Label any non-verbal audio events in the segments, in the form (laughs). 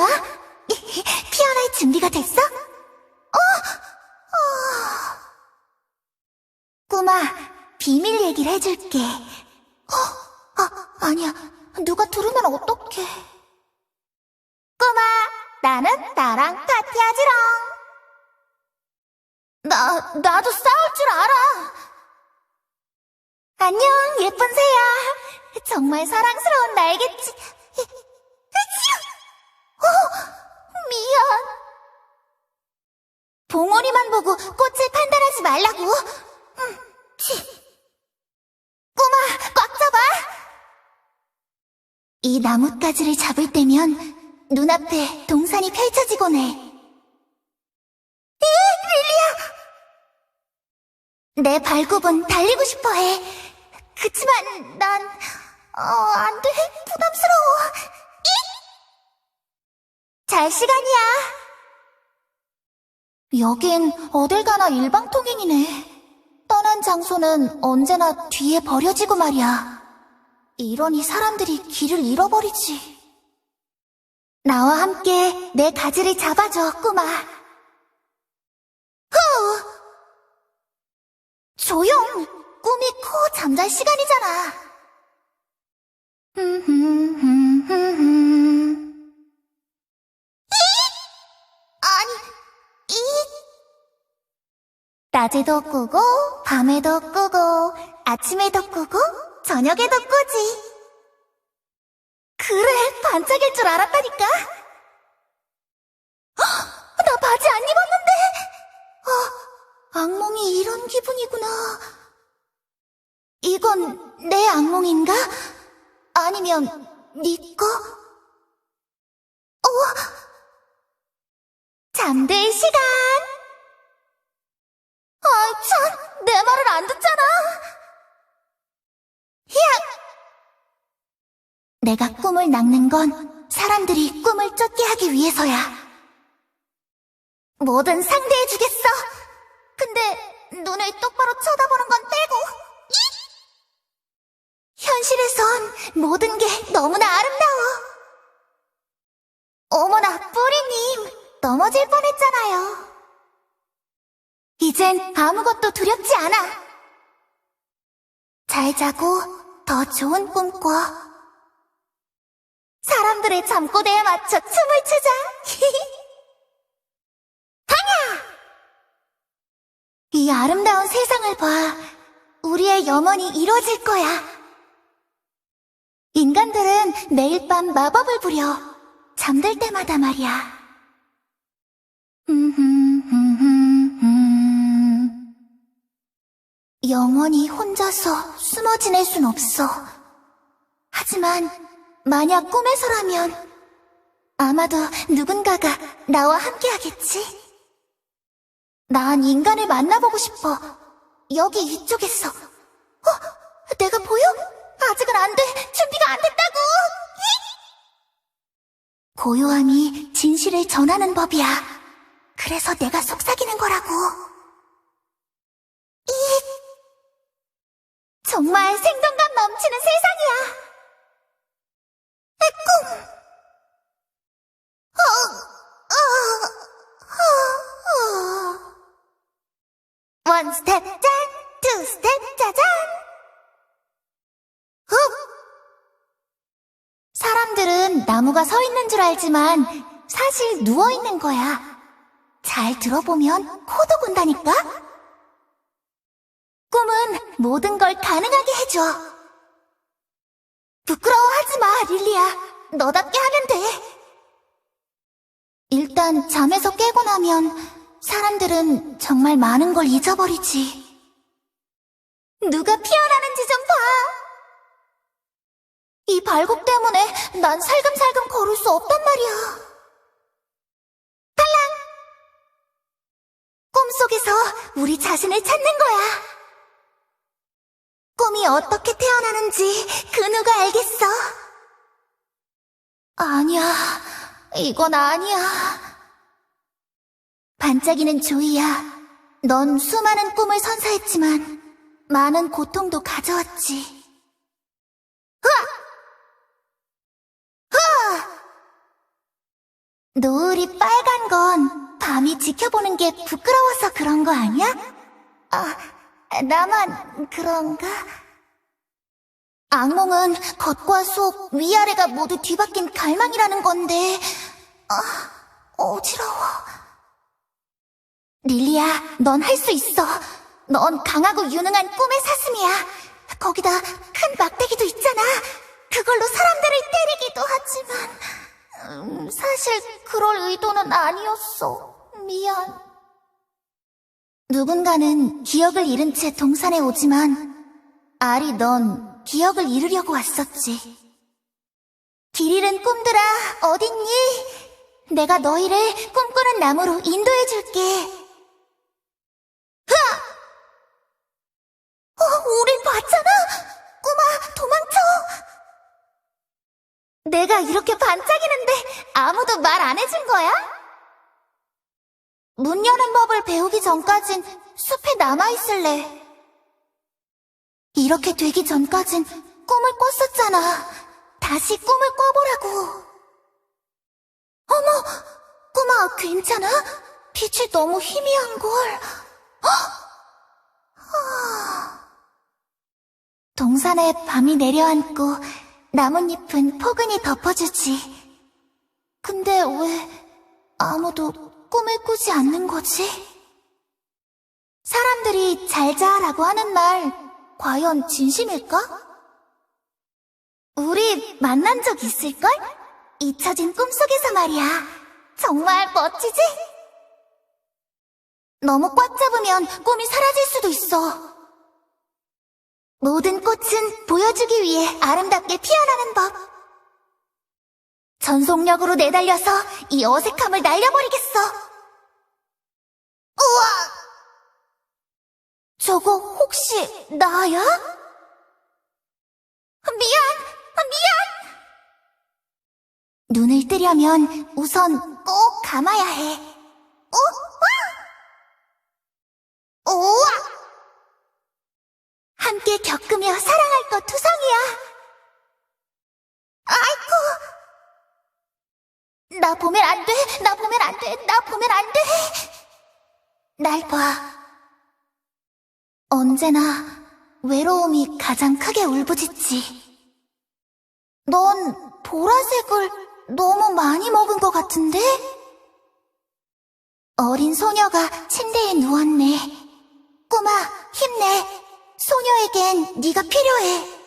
꼬마? 피어날 준비가 됐어? 어? 어... 꼬마, 비밀 얘기를 해줄게. 어? 아, 아니야. 누가 들으면 어떡해. 꼬마, 나는 나랑 파티하지롱. 나, 나도 싸울 줄 알아. 안녕, 예쁜 새야. 정말 사랑스러운 날겠지. 미안. 봉오리만 보고 꽃을 판단하지 말라고. 음, 치. 꼬마, 꽉 잡아. 이 나뭇가지를 잡을 때면 눈앞에 동산이 펼쳐지곤 해. 이, 릴리야! 내 발굽은 달리고 싶어 해. 그치만 난, 어, 안 돼. 부담스러워. 잘 시간이야. 여긴 어딜 가나 일방통행이네. 떠난 장소는 언제나 뒤에 버려지고 말이야. 이러니 사람들이 길을 잃어버리지. 나와 함께 내 가지를 잡아줘, 꼬마. 후! 조용! 꿈이 커 잠잘 시간이잖아. 낮에도 꾸고, 밤에도 꾸고, 아침에도 꾸고, 저녁에도 꾸지. 그래, 반짝일 줄 알았다니까. 헉, 나 바지 안 입었는데. 어, 악몽이 이런 기분이구나. 이건 내 악몽인가? 아니면 네 거? 어? 잠들 시간. 아, 참, 내 말을 안 듣잖아. 히악! 내가 꿈을 낚는 건 사람들이 꿈을 쫓게 하기 위해서야. 뭐든 상대해주겠어. 근데 눈을 똑바로 쳐다보는 건 빼고. 이! 현실에선 모든 게 너무나 아름다워. 어머나, 뿌리님. 넘어질 뻔했잖아요. 이젠 아무것도 두렵지 않아. 잘 자고 더 좋은 꿈 꿔. 사람들의 잠꼬대에 맞춰 춤을 추자. (laughs) 당야! 이 아름다운 세상을 봐. 우리의 염원이 이루어질 거야. 인간들은 매일 밤 마법을 부려. 잠들 때마다 말이야. (laughs) 영원히 혼자서 숨어 지낼 순 없어. 하지만 만약 꿈에서라면 아마도 누군가가 나와 함께 하겠지. 난 인간을 만나보고 싶어. 여기 이쪽에서. 어? 내가 보여? 아직은 안 돼. 준비가 안 됐다고. 고요함이 진실을 전하는 법이야. 그래서 내가 속삭이는 거라고. 이 정말 생동감 넘치는 세상이야. 원 스텝 짠, 투 스텝 짜잔. 훅. 사람들은 나무가 서 있는 줄 알지만 사실 누워 있는 거야. 잘 들어보면 코도 군다니까? 꿈은 모든 걸 가능하게 해줘. 부끄러워하지 마, 릴리야. 너답게 하면 돼. 일단 잠에서 깨고 나면 사람들은 정말 많은 걸 잊어버리지. 누가 피어나는지 좀 봐. 이 발굽 때문에 난 살금살금 걸을 수 없단 말이야. 탈랑! 꿈속에서 우리 자신을 찾는 거야. 꿈이 어떻게 태어나는지 그 누가 알겠어? 아니야, 이건 아니야. 반짝이는 조이야. 넌 수많은 꿈을 선사했지만 많은 고통도 가져왔지. 으악! 노을이 빨간 건 밤이 지켜보는 게 부끄러워서 그런 거 아니야? 아, 나만 그런가? 악몽은 겉과 속, 위아래가 모두 뒤바뀐 갈망이라는 건데, 아, 어지러워. 릴리야, 넌 할 수 있어. 넌 강하고 유능한 꿈의 사슴이야. 거기다 큰 막대기도 있잖아. 그걸로 사람들을 때리기도 하지만, 음, 사실 그럴 의도는 아니었어. 미안. 누군가는 기억을 잃은 채 동산에 오지만, 아리 넌 기억을 잃으려고 왔었지. 길 잃은 꿈들아, 어딨니? 내가 너희를 꿈꾸는 나무로 인도해줄게. 어, 우릴 봤잖아! 꼬마, 도망쳐! 내가 이렇게 반짝이는데 아무도 말 안 해준 거야? 문 여는 법을 배우기 전까진 숲에 남아있을래. 이렇게 되기 전까진 꿈을 꿨었잖아. 다시 꿈을 꿔보라고. 어머, 꼬마, 괜찮아? 빛이 너무 희미한걸. 동산에 밤이 내려앉고 나뭇잎은 포근히 덮어주지. 근데 왜 아무도 꿈을 꾸지 않는 거지? 사람들이 잘 자라고 하는 말, 과연 진심일까? 우리 만난 적 있을걸? 잊혀진 꿈속에서 말이야. 정말 멋지지? 너무 꽉 잡으면 꿈이 사라질 수도 있어. 모든 꽃은 보여주기 위해 아름답게 피어나는 법. 전속력으로 내달려서 이 어색함을 날려버리겠어. 우와! 저거 혹시 나야? 미안! 미안! 눈을 뜨려면 우선 꼭 감아야 해. 어? 와! 우와! 함께 겪으며 사랑할 것 투성이야. 아이고. 나 보면 안 돼. 나 보면 안 돼. 나 보면 안 돼. 날 봐. 언제나 외로움이 가장 크게 울부짖지. 넌 보라색을 너무 많이 먹은 것 같은데? 어린 소녀가 침대에 누웠네. 꼬마, 힘내. 소녀에겐 네가 필요해.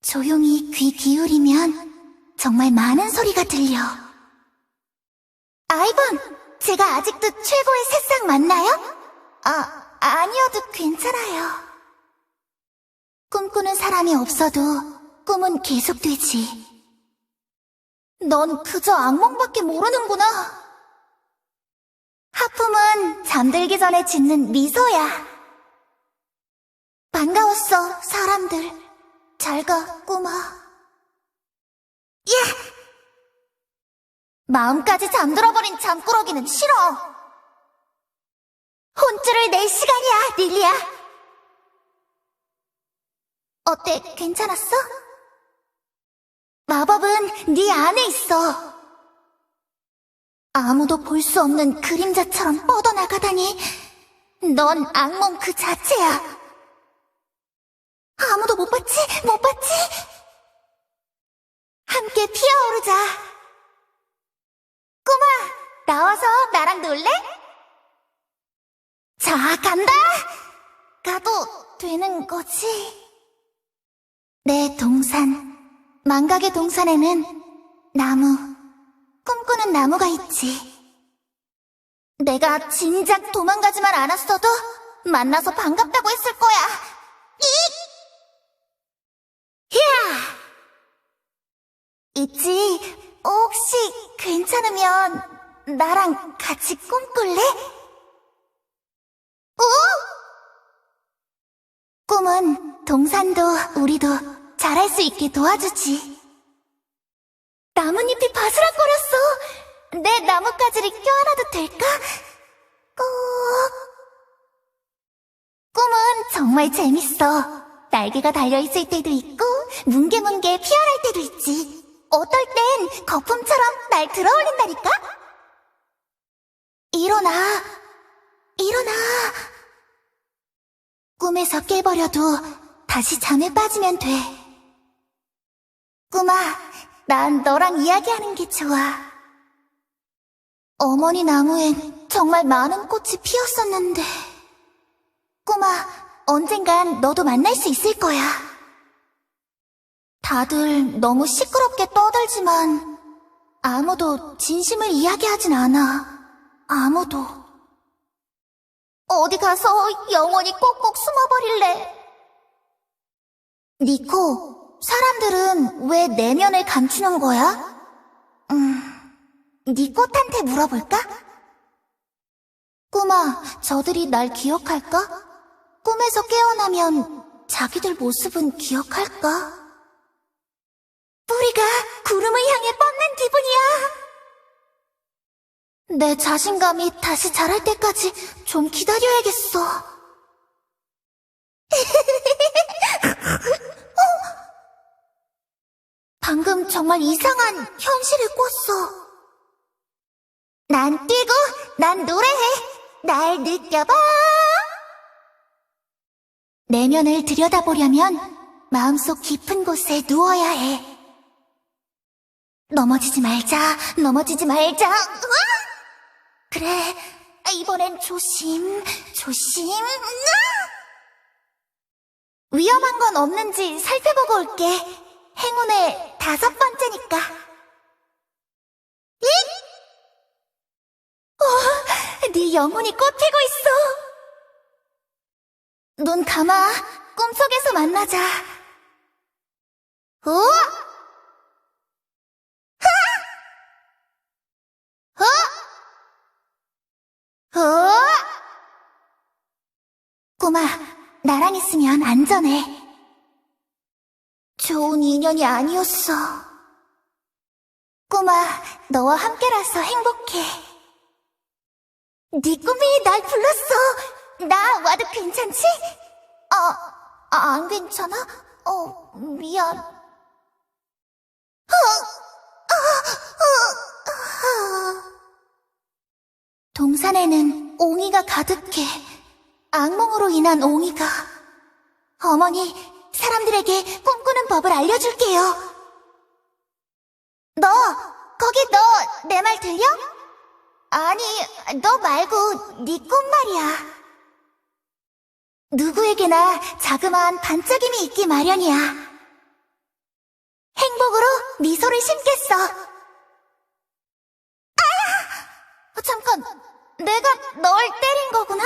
조용히 귀 기울이면 정말 많은 소리가 들려. 아이번, 제가 아직도 최고의 새싹 맞나요? 아, 아니어도 괜찮아요. 꿈꾸는 사람이 없어도 꿈은 계속되지. 넌 그저 악몽밖에 모르는구나. 하품은 잠들기 전에 짓는 미소야. 반가웠어, 사람들. 잘 가, 꼬마. 예! 마음까지 잠들어버린 잠꾸러기는 싫어. 혼쭐을 낼 시간이야, 릴리야. 어때, 괜찮았어? 마법은 네 안에 있어. 아무도 볼 수 없는 그림자처럼 뻗어나가다니. 넌 악몽 그 자체야. 아무도 못 봤지? 못 봤지? 함께 피어오르자. 꼬마, 나와서 나랑 놀래? 자, 간다! 가도 되는 거지? 내 동산, 망각의 동산에는 나무, 꿈꾸는 나무가 있지. 내가 진작 도망가지만 않았어도 만나서 반갑다고 했을 거야. 익! 히야! 있지. 혹시 괜찮으면 나랑 같이 꿈꿀래? 오! 꿈은 동산도 우리도 잘할 수 있게 도와주지. 나뭇잎이 바스락거렸어. 내 나뭇가지를 껴안아도 될까? 꼭. 꿈은 정말 재밌어. 날개가 달려있을 때도 있고, 뭉게뭉게 피어날 때도 있지. 어떨 땐 거품처럼 날 들어올린다니까? 일어나, 일어나. 꿈에서 깨버려도 다시 잠에 빠지면 돼. 꿈아, 난 너랑 이야기하는 게 좋아. 어머니 나무엔 정말 많은 꽃이 피었었는데. 꿈아, 언젠간 너도 만날 수 있을 거야. 다들 너무 시끄럽게 떠들지만 아무도 진심을 이야기하진 않아. 아무도. 어디 가서 영원히 꼭꼭 숨어버릴래. 니코, 사람들은 왜 내면을 감추는 거야? 음, 니 꽃한테 물어볼까? 꿈아, 저들이 날 기억할까? 꿈에서 깨어나면 자기들 모습은 기억할까? 뿌리가 구름을 향해 뻗는 기분이야. 내 자신감이 다시 자랄 때까지 좀 기다려야겠어. (laughs) 방금 정말 이상한 현실을 꿨어. 난 뛰고, 난 노래해. 날 느껴봐. 내면을 들여다보려면 마음속 깊은 곳에 누워야 해. 넘어지지 말자, 넘어지지 말자. 으아! 그래, 이번엔 조심, 조심. 으아! 위험한 건 없는지 살펴보고 올게. 행운의 다섯 번째니까. 잉? 어, 네 영혼이 꽃피고 있어. 눈 감아. 꿈속에서 만나자. 어? 어? 어? 꼬마, 나랑 있으면 안전해. 좋은 인연이 아니었어. 꼬마, 너와 함께라서 행복해. 네 꿈이 날 불렀어. 나 와도 괜찮지? 어, 아, 안 괜찮아? 어, 미안. 어, 동산에는 옹이가 가득해. 악몽으로 인한 옹이가. 어머니, 사람들에게 꿈꾸는 법을 알려줄게요. 너, 거기 너, 내 말 들려? 아니, 너 말고 네 꿈 말이야. 누구에게나 자그마한 반짝임이 있기 마련이야. 행복으로 미소를 심겠어. 아! 잠깐, 내가 널 때린 거구나.